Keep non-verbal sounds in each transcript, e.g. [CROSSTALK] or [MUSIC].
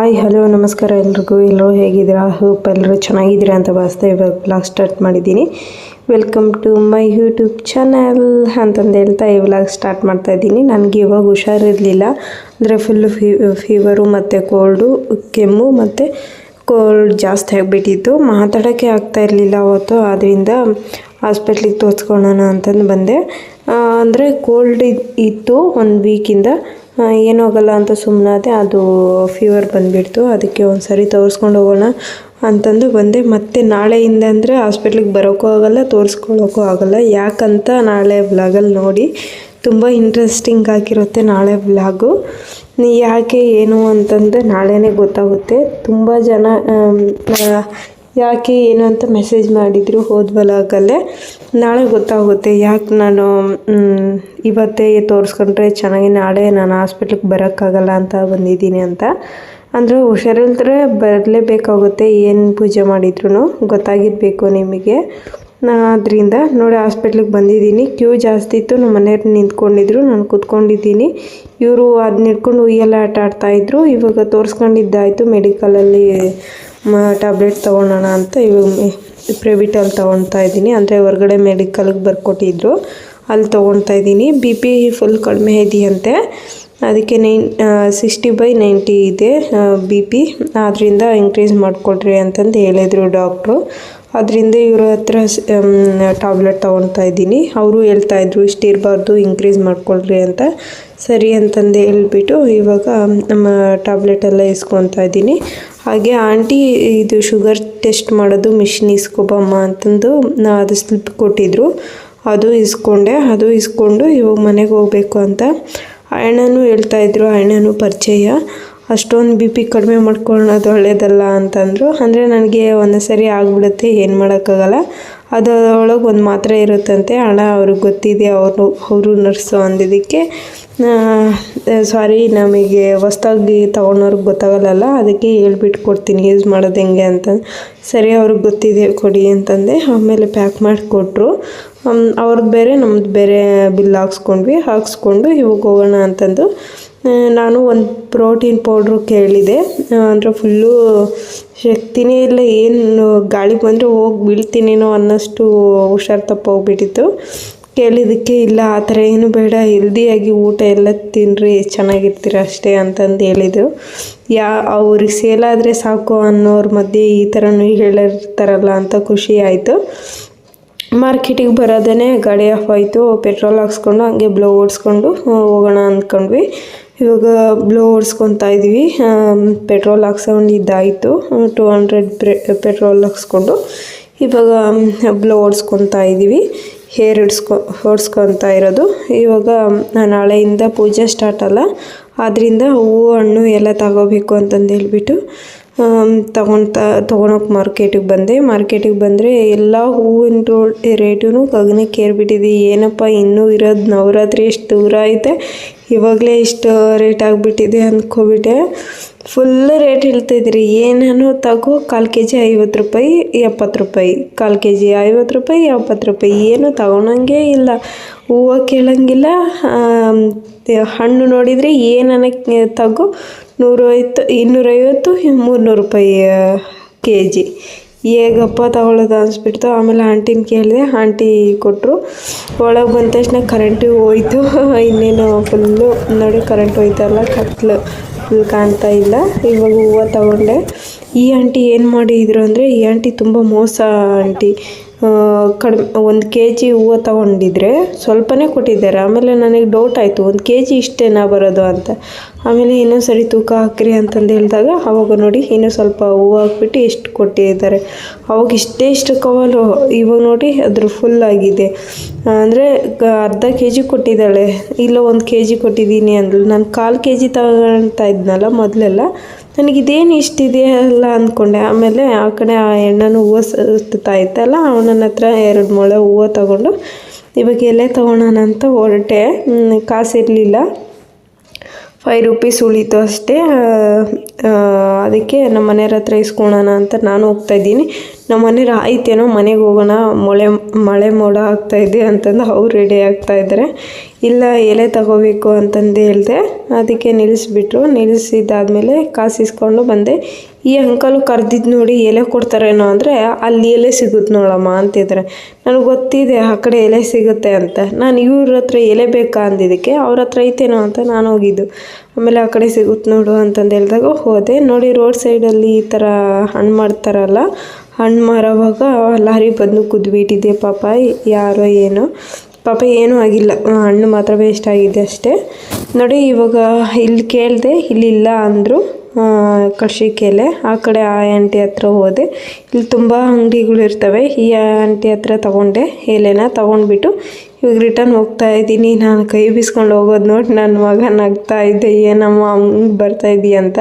Hi, hello, ನಮಸ್ಕಾರ ಎಲ್ರಿಗೂ. ಎಲ್ಲರೂ ಹೇಗಿದ್ದೀರಾ? ಹೋಪ್ ಎಲ್ಲರೂ ಚೆನ್ನಾಗಿದ್ದೀರಾ ಅಂತ ಭಾವಿಸ್ತಾ ಇವಾಗ ವ್ಲಾಗ್ ಸ್ಟಾರ್ಟ್ ಮಾಡಿದ್ದೀನಿ. Welcome to my YouTube channel ಅಂತಂದು ಹೇಳ್ತಾ ಈ ವ್ಲಾಗ್ ಸ್ಟಾರ್ಟ್ ಮಾಡ್ತಾ ಇದ್ದೀನಿ. ನನಗೆ ಇವಾಗ ಹುಷಾರಿರಲಿಲ್ಲ. ಅಂದರೆ ಫುಲ್ಲು ಫೀ ಫೀವರು ಮತ್ತು ಕೋಲ್ಡು ಕೆಮ್ಮು ಮತ್ತು ಕೋಲ್ಡ್ ಜಾಸ್ತಿ ಆಗಿಬಿಟ್ಟಿತ್ತು. ಮಾತಾಡೋಕ್ಕೆ ಆಗ್ತಾ ಇರಲಿಲ್ಲ ಅವತ್ತು ಆದ್ದರಿಂದ ಹಾಸ್ಪಿಟ್ಲಿಗೆ ತೋರಿಸ್ಕೊಳ್ಳೋಣ ಅಂತಂದು ಬಂದೆ. ಅಂದರೆ ಕೋಲ್ಡ್ ಇತ್ತು, ಒಂದು ವೀಕಿಂದ ಏನೂ ಆಗಲ್ಲ ಅಂತ ಸುಮ್ಮನಾದೆ ಅದು ಫೀವರ್ ಬಂದುಬಿಡ್ತು. ಅದಕ್ಕೆ ಒಂದು ಸರಿ ತೋರಿಸ್ಕೊಂಡು ಹೋಗೋಣ ಅಂತಂದು ಬಂದೆ. ಮತ್ತೆ ನಾಳೆಯಿಂದ ಅಂದರೆ ಹಾಸ್ಪಿಟ್ಲಿಗೆ ಬರೋಕ್ಕೂ ಆಗೋಲ್ಲ, ತೋರಿಸ್ಕೊಳ್ಳೋಕ್ಕೂ ಆಗೋಲ್ಲ. ಯಾಕಂತ ನಾಳೆ ವ್ಲಾಗಲ್ಲಿ ನೋಡಿ, ತುಂಬ ಇಂಟ್ರೆಸ್ಟಿಂಗ್ ಆಗಿರುತ್ತೆ ನಾಳೆ ವ್ಲಾಗು ಯಾಕೆ, ಏನು ಅಂತಂದರೆ ನಾಳೆನೇ ಗೊತ್ತಾಗುತ್ತೆ. ತುಂಬ ಜನ ಯಾಕೆ ಏನು ಅಂತ ಮೆಸೇಜ್ ಮಾಡಿದರು ಹೋದ್ವಲಾಗಲ್ಲೇ ನಾಳೆ ಗೊತ್ತಾಗುತ್ತೆ ಯಾಕೆ ನಾನು ಇವತ್ತೇ ತೋರಿಸ್ಕೊಂಡ್ರೆ ಚೆನ್ನಾಗಿ ನಾಳೆ ನಾನು ಹಾಸ್ಪಿಟ್ಲಿಗೆ ಬರೋಕ್ಕಾಗಲ್ಲ ಅಂತ ಬಂದಿದ್ದೀನಿ ಅಂತ. ಅಂದರೆ ಹುಷಾರಿಲ್ದ್ರೆ ಬರಲೇಬೇಕಾಗುತ್ತೆ ಏನು ಪೂಜೆ ಮಾಡಿದ್ರು ಗೊತ್ತಾಗಿರಬೇಕು ನಿಮಗೆ. ನಾ ಅದರಿಂದ ನೋಡಿ ಹಾಸ್ಪಿಟ್ಲಿಗೆ ಬಂದಿದ್ದೀನಿ. ಕ್ಯೂ ಜಾಸ್ತಿ ಇತ್ತು, ನಮ್ಮ ಮನೆಯವ್ರು ನಿಂತ್ಕೊಂಡಿದ್ರು, ನಾನು ಕೂತ್ಕೊಂಡಿದ್ದೀನಿ. ಇವರು ಅದನ್ನ ಹಿಡ್ಕೊಂಡು ಉಯ್ಯೆಲ್ಲ ಆಟ ಆಡ್ತಾಯಿದ್ರು ಇವಾಗ ತೋರಿಸ್ಕೊಂಡಿದ್ದಾಯಿತು ಮೆಡಿಕಲಲ್ಲಿ ಟ್ಯಾಬ್ಲೆಟ್ ತೊಗೊಳೋಣ ಅಂತ ಇವಾಗ ಪ್ರೈವಿಟಲ್ಲಿ ತೊಗೊಳ್ತಾ ಇದ್ದೀನಿ. ಅಂದರೆ ಹೊರಗಡೆ ಮೆಡಿಕಲ್ಗೆ ಬರ್ಕೊಟ್ಟಿದ್ರು. ಅಲ್ಲಿ ತೊಗೊಳ್ತಾ ಇದ್ದೀನಿ. ಬಿ ಪಿ ಫುಲ್ ಕಡಿಮೆ ಇದೆಯಂತೆ. ಅದಕ್ಕೆ ನೈನ್ ಸಿಕ್ಸ್ಟಿ ಬೈ ನೈಂಟಿ ಇದೆ ಬಿ ಪಿ ಆದ್ದರಿಂದ ಇನ್ಕ್ರೀಸ್ ಮಾಡಿಕೊಡ್ರಿ ಅಂತಂದು ಹೇಳಿದರು ಡಾಕ್ಟ್ರು ಅದರಿಂದ ಇವ್ರ ಹತ್ರ ಟ್ಯಾಬ್ಲೆಟ್ ತೊಗೊಳ್ತಾ ಇದ್ದೀನಿ. ಅವರು ಹೇಳ್ತಾ ಇದ್ರು, ಇಷ್ಟು ಇರಬಾರ್ದು ಇನ್ಕ್ರೀಸ್ ಮಾಡ್ಕೊಳ್ರಿ ಅಂತ. ಸರಿ ಅಂತಂದು ಹೇಳ್ಬಿಟ್ಟು ಇವಾಗ ನಮ್ಮ ಟ್ಯಾಬ್ಲೆಟ್ ಎಲ್ಲ ಇಸ್ಕೊತಾ ಇದ್ದೀನಿ. ಹಾಗೆ ಆಂಟಿ ಇದು ಶುಗರ್ ಟೆಸ್ಟ್ ಮಾಡೋದು ಮಿಷಿನ್ ಇಸ್ಕೊಬಮ್ಮ ಅಂತಂದು ನಾ ಅದು ಸ್ಲಿಪ್ ಕೊಟ್ಟಿದ್ರು. ಅದು ಇಸ್ಕೊಂಡೆ, ಅದು ಇಸ್ಕೊಂಡು ಇವಾಗ ಮನೆಗೆ ಹೋಗಬೇಕು ಅಂತ. ಅಣ್ಣನೂ ಹೇಳ್ತಾ ಇದ್ರು, ಅಣ್ಣನೂ ಪರಿಚಯ. ಅಷ್ಟೊಂದು ಬಿ ಪಿ ಕಡಿಮೆ ಮಾಡ್ಕೊಳ್ಳೋದು ಒಳ್ಳೇದಲ್ಲ ಅಂತಂದರು. ಅಂದರೆ ನನಗೆ ಒಂದು ಸರಿ ಆಗಿಬಿಡುತ್ತೆ, ಏನು ಮಾಡೋಕ್ಕಾಗಲ್ಲ. ಅದರೊಳಗೆ ಒಂದು ಮಾತ್ರೆ ಇರುತ್ತಂತೆ. ಹಣ ಅವ್ರಿಗೆ ಗೊತ್ತಿದೆ, ಅವರು ಅವರು ನರ್ಸು ಅಂದಿದ್ದಕ್ಕೆ. ಸಾರಿ, ನಮಗೆ ಹೊಸ್ದಾಗಿ ತೊಗೊಳೋರ್ಗೆ ಗೊತ್ತಾಗಲ್ಲಲ್ಲ, ಅದಕ್ಕೆ ಹೇಳ್ಬಿಟ್ಟು ಕೊಡ್ತೀನಿ, ಯೂಸ್ ಮಾಡೋದು ಹೆಂಗೆ ಅಂತ. ಸರಿ, ಅವ್ರಿಗೆ ಗೊತ್ತಿದೆ, ಕೊಡಿ ಅಂತಂದೆ, ಆಮೇಲೆ ಪ್ಯಾಕ್ ಮಾಡಿಕೊಟ್ರು ಅವ್ರದ್ದು ಬೇರೆ ನಮ್ಮದು ಬೇರೆ ಬಿಲ್ ಹಾಕ್ಸ್ಕೊಂಡ್ವಿ. ಹಾಕ್ಸ್ಕೊಂಡು ಇವಾಗ ಹೋಗೋಣ ಅಂತಂದು. ನಾನು ಒಂದು ಪ್ರೋಟೀನ್ ಪೌಡ್ರು ಕೇಳಿದೆ. ಅಂದರೆ ಫುಲ್ಲು ಶಕ್ತಿನೇ ಇಲ್ಲ, ಏನು ಗಾಳಿ ಬಂದರೆ ಹೋಗಿ ಬೀಳ್ತೀನೇನೋ ಅನ್ನೋಷ್ಟು ಹುಷಾರು ತಪ್ಪ ಹೋಗ್ಬಿಟ್ಟಿತ್ತು ಕೇಳಿದ್ದಕ್ಕೆ ಇಲ್ಲ, ಆ ಥರ ಏನು ಬೇಡ ಹೆಲ್ದಿಯಾಗಿ ಊಟ ಎಲ್ಲ ತಿನ್ನಿರಿ ಚೆನ್ನಾಗಿರ್ತೀರ ಅಷ್ಟೇ ಅಂತಂದು ಹೇಳಿದರು. ಯಾ, ಅವ್ರಿಗೆ ಸೇಲಾದರೆ ಸಾಕು ಅನ್ನೋರ ಮಧ್ಯೆ ಈ ಥರನೂ ಹೇಳಿರ್ತಾರಲ್ಲ ಅಂತ ಖುಷಿ ಆಯಿತು. ಮಾರ್ಕೆಟಿಗೆ ಬರೋದೇ ಗಾಡಿ ಆಫ್ ಆಯಿತು. ಪೆಟ್ರೋಲ್ ಹಾಕ್ಸ್ಕೊಂಡು ಹಂಗೆ ಬ್ಲೋ ಓಡಿಸ್ಕೊಂಡು ಹೋಗೋಣ ಅಂದ್ಕೊಂಡ್ವಿ. ಇವಾಗ ಬ್ಲೋ ಓಡಿಸ್ಕೊತಾ ಇದ್ವಿ. ಪೆಟ್ರೋಲ್ ಹಾಕ್ಸ್ಕೊಂಡಿದ್ದಾಯಿತು. ಟೂ ಹಂಡ್ರೆಡ್ ಪೆಟ್ರೋಲ್ ಹಾಕ್ಸ್ಕೊಂಡು ಇವಾಗ ಬ್ಲೋ ಓಡಿಸ್ಕೊತಾ ಇದ್ದೀವಿ ಹೇರ್ ಹಿಡ್ಸ್ಕೊ ಹೊಡ್ಸ್ಕೊತಾ ಇರೋದು. ಇವಾಗ ನಾಳೆಯಿಂದ ಪೂಜೆ ಸ್ಟಾರ್ಟ್ ಅಲ್ಲ. ಆದ್ದರಿಂದ ಹೂವು, ಹಣ್ಣು ಎಲ್ಲ ತಗೋಬೇಕು ಅಂತಂದು ಹೇಳ್ಬಿಟ್ಟು ತಗೊತಾ ತೊಗೊಳಕ್ಕೆ ಮಾರ್ಕೆಟಿಗೆ ಬಂದೆ. ಮಾರ್ಕೆಟಿಗೆ ಬಂದರೆ ಎಲ್ಲ ಹೂವಿನ ರೋ ರೇಟು ಗಗನಕ್ಕೆ ಏರ್ಬಿಟ್ಟಿದೆ. ಏನಪ್ಪ, ಇನ್ನೂ ಇರೋದು ನವರಾತ್ರಿ ಎಷ್ಟು ದೂರ ಐತೆ. ಇವಾಗಲೇ ಇಷ್ಟು ರೇಟ್ ಆಗಿಬಿಟ್ಟಿದೆ ಅಂದ್ಕೊಬಿಟ್ಟೆ. ಫುಲ್ ರೇಟ್ ಹೇಳ್ತಿದ್ರಿ ಏನೇನು ತಗೋ, ಕಾಲು ಕೆ ಜಿ ಐವತ್ತು ರೂಪಾಯಿ, ಎಪ್ಪತ್ತು ರೂಪಾಯಿ. ಕಾಲು ಕೆ ಜಿ ಐವತ್ತು ರೂಪಾಯಿ, ಎಪ್ಪತ್ತು ರೂಪಾಯಿ. ಏನು ತಗೊಳಂಗೆ ಇಲ್ಲ. ಹೂವು ಕೇಳಂಗಿಲ್ಲ. ಹಣ್ಣು ನೋಡಿದರೆ ಏನನ್ನ ತಗೋ, ನೂರೈವತ್ತು, ಇನ್ನೂರೈವತ್ತು, ಮುನ್ನೂರು ರೂಪಾಯಿ ಕೆ ಜಿ ಹೇಗಪ್ಪ ತಗೊಳ್ಳೋದು ಅನಿಸ್ಬಿಡ್ತು. ಆಮೇಲೆ ಆಂಟಿನ ಕೇಳಿದೆ. ಆಂಟಿ ಕೊಟ್ಟರು ಒಳಗೆ ಬಂದ ತಕ್ಷಣ ಕರೆಂಟು ಹೋಯ್ತು. [LAUGHS] ಇನ್ನೇನು ಫುಲ್ಲು ನೋಡಿ ಕರೆಂಟ್ ಹೋಯ್ತಲ್ಲ, ಕತ್ಲು. ಕಾಣ್ತಾ ಇಲ್ಲ. ಇವಾಗ ಹೂವ ತಗೊಂಡೆ. ಈ ಆಂಟಿ ಏನು ಮಾಡಿದ್ರು ಅಂದರೆ, ಈ ಆಂಟಿ ತುಂಬ ಮೋಸ ಆಂಟಿ. ಕಡಿಮೆ, ಒಂದು ಕೆ ಜಿ ಹೂವು ತೊಗೊಂಡಿದ್ರೆ ಸ್ವಲ್ಪನೇ ಕೊಟ್ಟಿದ್ದಾರೆ. ಆಮೇಲೆ ನನಗೆ ಡೌಟ್ ಆಯಿತು, ಒಂದು ಕೆ ಜಿ ಇಷ್ಟೇನಾ ಬರೋದು ಅಂತ. ಆಮೇಲೆ ಇನ್ನೊಂದು ಸರಿ ತೂಕ ಹಾಕ್ರಿ ಅಂತಂದು ಹೇಳಿದಾಗ, ಅವಾಗ ನೋಡಿ ಇನ್ನೂ ಸ್ವಲ್ಪ ಹೂವು ಹಾಕ್ಬಿಟ್ಟು ಎಷ್ಟು ಕೊಟ್ಟಿದ್ದಾರೆ. ಅವಾಗ ಇಷ್ಟೇ ಇಷ್ಟು ಕವಲು. ಇವಾಗ ನೋಡಿ ಅದ್ರ ಫುಲ್ ಆಗಿದೆ. ಅಂದರೆ ಅರ್ಧ ಕೆ ಜಿ ಕೊಟ್ಟಿದ್ದಾಳೆ. ಇಲ್ಲ ಒಂದು ಕೆ ಜಿ ಕೊಟ್ಟಿದ್ದೀನಿ ಅಂದ್ಲು. ನಾನು ಕಾಲು ಕೆ ಜಿ ತಗೊಳ್ತಾ ಇದ್ನಲ್ಲ ಮೊದಲೆಲ್ಲ. ನನಗಿದೇನು ಇಷ್ಟಿದೆಯಲ್ಲ ಅಂದ್ಕೊಂಡೆ ಆಮೇಲೆ ಆ ಕಡೆ ಆ ಎಣ್ಣೆನೂ ಹೂವು ಸುತ್ತಾ ಇತ್ತಲ್ಲ ಅವನನ್ನ ಹತ್ರ ಎರಡು ಮೊಳೆ ಹೂವು ತಗೊಂಡು, ಇವಾಗ ಎಲೆ ತೊಗೊಳೋಣ ಅಂತ ಹೊರಟೆ. ಕಾಸಿರಲಿಲ್ಲ. ಫೈವ್ ರುಪೀಸ್ ಉಳೀತು ಅಷ್ಟೇ. ಅದಕ್ಕೆ ನಮ್ಮ ಮನೆಯವ್ರ ಹತ್ರ ಇಸ್ಕೊಳೋಣ ಅಂತ ನಾನು ಹೋಗ್ತಾ ಇದ್ದೀನಿ. ನಮ್ಮ ಮನೆಯವ್ರು ಆಯ್ತೇನೋ, ಮನೆಗೆ ಹೋಗೋಣ, ಮಳೆ ಮಳೆ ಮೋಡ ಆಗ್ತಾ ಇದೆ ಅಂತಂದು ಅವ್ರು ರೆಡಿ ಆಗ್ತಾ ಇದ್ದಾರೆ. ಇಲ್ಲ, ಎಲೆ ತಗೋಬೇಕು ಅಂತಂದು ಹೇಳಿದೆ. ಅದಕ್ಕೆ ನಿಲ್ಲಿಸ್ಬಿಟ್ರು. ನಿಲ್ಲಿಸಿದ್ದಾದಮೇಲೆ ಕಾಸು ಇಸ್ಕೊಂಡು ಬಂದೆ. ಈ ಅಂಕಲು ಕರೆದಿದ್ದು ನೋಡಿ ಎಲೆ ಕೊಡ್ತಾರೇನೋ ಅಂದರೆ, ಅಲ್ಲಿ ಎಲೆ ಸಿಗುತ್ತೆ ನೋಡಮ್ಮ ಅಂತಿದ್ದಾರೆ ನನಗೆ ಗೊತ್ತಿದೆ, ಆ ಕಡೆ ಎಲೆ ಸಿಗುತ್ತೆ ಅಂತ. ನಾನು ಇವ್ರ ಹತ್ರ ಎಲೆ ಬೇಕಾ? ಅಂದಿದ್ದಕ್ಕೆ, ಅವ್ರ ಹತ್ರ ಐತೇನೋ ಅಂತ ನಾನು ಹೋಗಿದ್ದು. ಆಮೇಲೆ ಆ ಕಡೆ ಸಿಗುತ್ತೆ ನೋಡು ಅಂತಂದು ಹೇಳಿದಾಗ ಹೋದೆ. ನೋಡಿ, ರೋಡ್ ಸೈಡಲ್ಲಿ ಈ ಥರ ಹಣ್ಣು ಮಾಡ್ತಾರಲ್ಲ ಹಣ್ಣು ಮಾರೋವಾಗ ಲಾರಿ ಬಂದು ಕುದ್ಬಿಟ್ಟಿದೆ ಪಾಪ ಯಾರೋ ಏನೋ. ಪಾಪ ಏನೂ ಆಗಿಲ್ಲ. ಹಣ್ಣು ಮಾತ್ರ ವೇಸ್ಟ್ ಆಗಿದೆ ಅಷ್ಟೇ. ನೋಡಿ, ಇವಾಗ ಇಲ್ಲಿ ಕೇಳಿದೆ ಇಲ್ಲಿಲ್ಲ ಅಂದರು ಕಳ್ಸಿಕೆಲೆ ಆ ಕಡೆ ಆ ಆಂಟಿ ಹತ್ರ ಹೋದೆ. ಇಲ್ಲಿ ತುಂಬ ಅಂಗಡಿಗಳು ಇರ್ತವೆ ಈ ಆಂಟಿ ಹತ್ರ ತಗೊಂಡೆ. ಎಲೆನ ತಗೊಂಡ್ಬಿಟ್ಟು ಇವಾಗ ರಿಟರ್ನ್ ಹೋಗ್ತಾ ಇದ್ದೀನಿ. ನಾನು ಕೈ ಬೀಸ್ಕೊಂಡು ಹೋಗೋದು ನೋಡಿ. ನನ್ನ ಮಗ ನಗ್ತಾ ಇದ್ದೆ ಏನಮ್ಮ, ಹಂಗೆ ಬರ್ತಾ ಇದ್ದೀಯ ಅಂತ.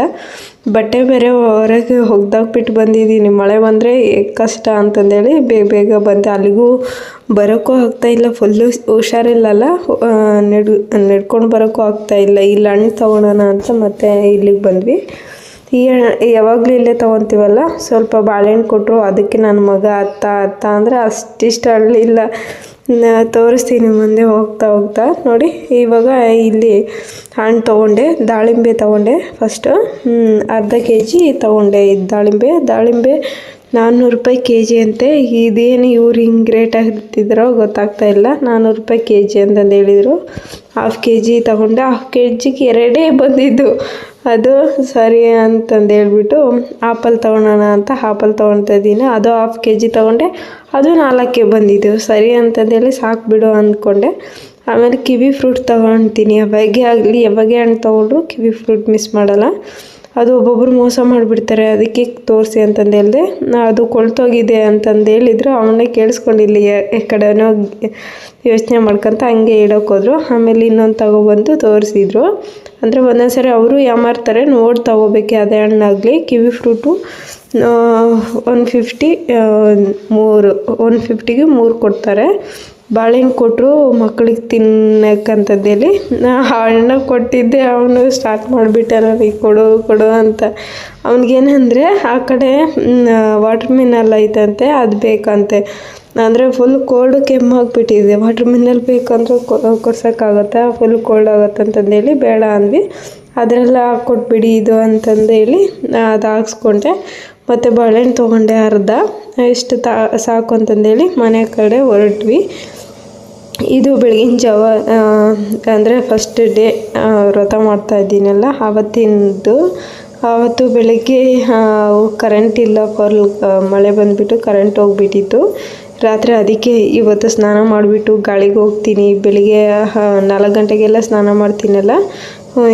ಬಟ್ಟೆ ಬೇರೆ ಹೊರಗೆ ಒಗ್ದಾಕ್ಬಿಟ್ಟು ಬಂದಿದ್ದೀನಿ. ಮಳೆ ಬಂದರೆ ಕಷ್ಟ ಅಂತಂದೇಳಿ ಬೇಗ ಬೇಗ ಬಂದೆ. ಅಲ್ಲಿಗೂ ಬರೋಕ್ಕೂ ಇಲ್ಲ. ಫುಲ್ಲು ಹುಷಾರಿಲ್ಲಲ್ಲ. ನೆಡ್ ನೆಡ್ಕೊಂಡು ಬರೋಕ್ಕೂ ಇಲ್ಲ. ಇಲ್ಲಿ ಹಣ್ಣು ತೊಗೊಳೋಣ ಅಂತ ಮತ್ತೆ ಇಲ್ಲಿಗೆ ಬಂದ್ವಿ. ಈ ಯಾವಾಗಲೂ ಇಲ್ಲೇ ತೊಗೊತೀವಲ್ಲ? ಸ್ವಲ್ಪ ಬಾಳೆಹಣ್ಣು ಕೊಟ್ಟರು ಅದಕ್ಕೆ ನನ್ನ ಮಗ ಅತ್ತ ಅತ್ತ ಅಂದರೆ ಅಷ್ಟಿಷ್ಟು ಹಳ್ಳಿ ನ- ತೋರಿಸ್ತೀನಿ ಮುಂದೆ ಹೋಗ್ತಾ ಹೋಗ್ತಾ. ನೋಡಿ, ಇವಾಗ ಇಲ್ಲಿ ಹಣ್ಣು ತೊಗೊಂಡೆ, ದಾಳಿಂಬೆ ತೊಗೊಂಡೆ ಫಸ್ಟು ಅರ್ಧ ಕೆ ಜಿ ತೊಗೊಂಡೆ ಇದು ದಾಳಿಂಬೆ. ದಾಳಿಂಬೆ ನಾನ್ನೂರು ರೂಪಾಯಿ ಕೆ ಜಿ ಅಂತೆ. ಇದೇನು ಇವ್ರು ಹಿಂಗೆ ರೇಟ್ ಹಾಕ್ತಿದ್ರೋ ಗೊತ್ತಾಗ್ತಾ ಇಲ್ಲ. ನಾನ್ನೂರು ರೂಪಾಯಿ ಕೆ ಜಿ ಅಂತಂದು ಹೇಳಿದರು. ಹಾಫ್ ಕೆ ಜಿ ತಗೊಂಡೆ ಹಾಫ್ ಕೆ ಜಿಗೆ ಎರಡೇ ಬಂದಿದ್ದು. ಅದು ಸರಿ ಅಂತಂದು ಹೇಳ್ಬಿಟ್ಟು ಆಪಲ್ ತೊಗೊಳೋಣ ಅಂತ ಆಪಲ್ ತೊಗೊಳ್ತಾ ಇದ್ದೀನಿ. ಅದು ಹಾಫ್ ಕೆ ಜಿ ತೊಗೊಂಡೆ. ಅದು ನಾಲ್ಕೇ ಬಂದಿದ್ದು. ಸರಿ ಅಂತಂದೇಳಿ ಸಾಕು ಬಿಡು ಅಂದ್ಕೊಂಡೆ. ಆಮೇಲೆ ಕಿವಿ ಫ್ರೂಟ್ ತೊಗೊಳ್ತೀನಿ. ಯಾವಾಗೆ ಆಗಲಿ ಯಾವಾಗೆ ಹಣ್ಣು ತೊಗೊಂಡ್ರು ಕಿವಿ ಫ್ರೂಟ್ ಮಿಸ್ ಮಾಡಲ್ಲ. ಅದು ಒಬ್ಬೊಬ್ರು ಮೋಸ ಮಾಡಿಬಿಡ್ತಾರೆ, ಅದಕ್ಕೆ ತೋರಿಸಿ ಅಂತಂದು ಹೇಳಿದೆ. ಅದು ಕೊಳ್ತೋಗಿದೆ ಅಂತಂದು ಹೇಳಿದ್ರು ಅವನೇ ಕೇಳಿಸ್ಕೊಂಡಿಲ್ಲ ಈ ಕಡೆನೋ ಯೋಚನೆ ಮಾಡ್ಕೊಂತ ಹಂಗೆ ಇಡೋಕೆ ಹೋದ್ರು. ಆಮೇಲೆ ಇನ್ನೊಂದು ತಗೊಬಂದು ತೋರಿಸಿದ್ರು. ಅಂದರೆ ಒಂದೊಂದು ಸರಿ ಅವರು ಯಾಮಾರ್ತಾರೆ ನೋಡಿ ತಗೋಬೇಕು ಅದೇ ಹಣ್ಣಾಗಲಿ ಕಿವಿ ಫ್ರೂಟು ಒನ್ ಫಿಫ್ಟಿ ಮೂರು ಒನ್ ಫಿಫ್ಟಿಗೆ ಮೂರು ಕೊಡ್ತಾರೆ. ಬಾಳೆಹಣ್ಣು ಕೊಟ್ಟರು ಮಕ್ಳಿಗೆ ತಿನ್ನಕ್ಕಂಥದ್ದೇಳಿ. ನಾ ಹಣ್ಣು ಕೊಟ್ಟಿದ್ದೆ, ಅವನು ಸ್ಟಾರ್ಟ್ ಮಾಡಿಬಿಟ್ಟ ನನಗೆ ಕೊಡು ಕೊಡು ಅಂತ. ಅವ್ನಿಗೇನಂದರೆ, ಆ ಕಡೆ ವಾಟ್ರ್ ಮಿನಲ್ ಐತಂತೆ, ಅದು ಬೇಕಂತೆ. ಅಂದರೆ ಫುಲ್ ಕೋಲ್ಡ್ ಕೆಮ್ಮಾಗ್ಬಿಟ್ಟಿದೆ ವಾಟ್ರ್ ಮಿನಲ್ ಬೇಕಂದ್ರೆ ಕೊಡ್ಸೋಕ್ಕಾಗತ್ತಾ ಫುಲ್ ಕೋಲ್ಡ್ ಆಗುತ್ತೆ ಅಂತಂದೇಳಿ ಬೇಡ ಅಂದ್ವಿ. ಅದರೆಲ್ಲ ಕೊಟ್ಬಿಡಿ ಇದು ಅಂತಂದೇಳಿ ಅದು ಹಾಕ್ಸ್ಕೊಂಡೆ. ಮತ್ತು ಬಾಳೆಹಣ್ಣು ತೊಗೊಂಡೆ ಅರ್ಧ. ಎಷ್ಟು ತಾ, ಸಾಕು ಅಂತಂದೇಳಿ ಮನೆ ಕಡೆ ಹೊರಟ್ವಿ. ಇದು ಬೆಳಗಿನ ಜಾವ ಅಂದರೆ ಫಸ್ಟ್ ಡೇ ವ್ರತ ಮಾಡ್ತಾ ಇದ್ದೀನಲ್ಲ, ಆವತ್ತಿಂದು. ಆವತ್ತು ಬೆಳಗ್ಗೆ ಕರೆಂಟ್ ಇಲ್ಲ ಫಲ್ ಮಳೆ ಬಂದುಬಿಟ್ಟು ಕರೆಂಟ್ ಹೋಗ್ಬಿಟ್ಟಿತ್ತು. ರಾತ್ರಿ ಅದಕ್ಕೆ ಇವತ್ತು ಸ್ನಾನ ಮಾಡಿಬಿಟ್ಟು ಗಾಳಿಗೆ ಹೋಗ್ತೀನಿ. ಬೆಳಿಗ್ಗೆ ನಾಲ್ಕು ಗಂಟೆಗೆಲ್ಲ ಸ್ನಾನ ಮಾಡ್ತೀನಲ್ಲ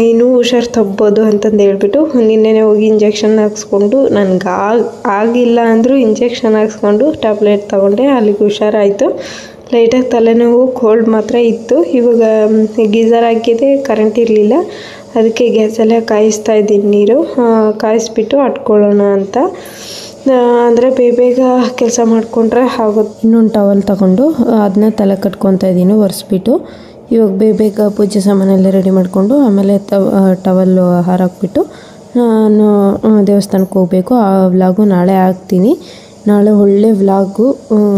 ಇನ್ನೂ ಹುಷಾರು ತಪ್ಪೋದು ಅಂತಂದು ಹೇಳ್ಬಿಟ್ಟು ನಿನ್ನೆ ಹೋಗಿ ಇಂಜೆಕ್ಷನ್ ಹಾಕ್ಸ್ಕೊಂಡು ನನಗೆ ಆಗ ಆಗಿಲ್ಲ ಅಂದರೂ ಇಂಜೆಕ್ಷನ್ ಹಾಕ್ಸ್ಕೊಂಡು ಟ್ಯಾಬ್ಲೆಟ್ ತೊಗೊಂಡೆ, ಅಲ್ಲಿಗೆ ಹುಷಾರಾಯಿತು. ಲೈಟಾಗಿ ತಲೆನೋವು ಕೋಲ್ಡ್ ಮಾತ್ರ ಇತ್ತು. ಇವಾಗ ಗೀಝರ್ ಹಾಕಿದೆ ಕರೆಂಟ್ ಇರಲಿಲ್ಲ. ಅದಕ್ಕೆ ಗ್ಯಾಸಲ್ಲೇ ಕಾಯಿಸ್ತಾ ಇದ್ದೀನಿ ನೀರು. ಕಾಯಿಸ್ಬಿಟ್ಟು ಅಟ್ಕೊಳ್ಳೋಣ ಅಂತ. ಅಂದರೆ ಬೇಗ ಬೇಗ ಕೆಲಸ ಮಾಡಿಕೊಂಡ್ರೆ ಆಗುತ್ತೆ ಇನ್ನೊಂದು ಟವಲ್ ತಗೊಂಡು ಅದನ್ನ ತಲೆ ಕಟ್ಕೊತಾ ಇದ್ದೀನಿ, ಒರೆಸ್ಬಿಟ್ಟು. ಇವಾಗ ಬೇಗ ಬೇಗ ಪೂಜೆ ಸಾಮಾನೆಲ್ಲ ರೆಡಿ ಮಾಡಿಕೊಂಡು ಆಮೇಲೆ ತವ ಟವಲ್ಲು ಹಾರಾಕ್ಬಿಟ್ಟು ನಾನು ದೇವಸ್ಥಾನಕ್ಕೆ ಹೋಗಬೇಕು. ಆ ವ್ಲಾಗು ನಾಳೆ ಹಾಕ್ತೀನಿ. ನಾಳೆ ಒಳ್ಳೆ ವ್ಲಾಗು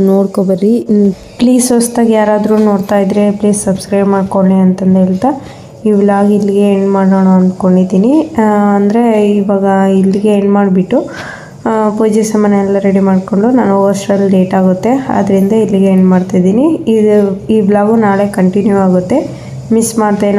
ನೋಡ್ಕೊಬರ್ರಿ ಪ್ಲೀಸ್ ಹೊಸ್ದಾಗಿ ಯಾರಾದರೂ ನೋಡ್ತಾ ಇದ್ರೆ ಪ್ಲೀಸ್ ಸಬ್ಸ್ಕ್ರೈಬ್ ಮಾಡ್ಕೊಳ್ಳಿ ಅಂತಂದು ಹೇಳ್ತಾ ಈ ವ್ಲಾಗ್ ಇಲ್ಲಿಗೆ ಎಂಡ್ ಮಾಡೋಣ ಅಂದ್ಕೊಂಡಿದ್ದೀನಿ. ಅಂದರೆ ಇವಾಗ ಇಲ್ಲಿಗೆ ಎಂಡ್ ಮಾಡಿಬಿಟ್ಟು ಪೂಜೆ ಸಾಮಾನೆಲ್ಲ ರೆಡಿ ಮಾಡಿಕೊಂಡು ನಾನು ಹೋಗೋಷ್ಟರಲ್ಲಿ ಲೇಟ್ ಆಗುತ್ತೆ. ಆದ್ದರಿಂದ ಇಲ್ಲಿಗೆ ಎಂಡ್ ಮಾಡ್ತಾಯಿದ್ದೀನಿ ಇದು, ಈ ಬ್ಲಾಗು ನಾಳೆ ಕಂಟಿನ್ಯೂ ಆಗುತ್ತೆ. ಮಿಸ್ ಮಾಡ್ತೇನೋ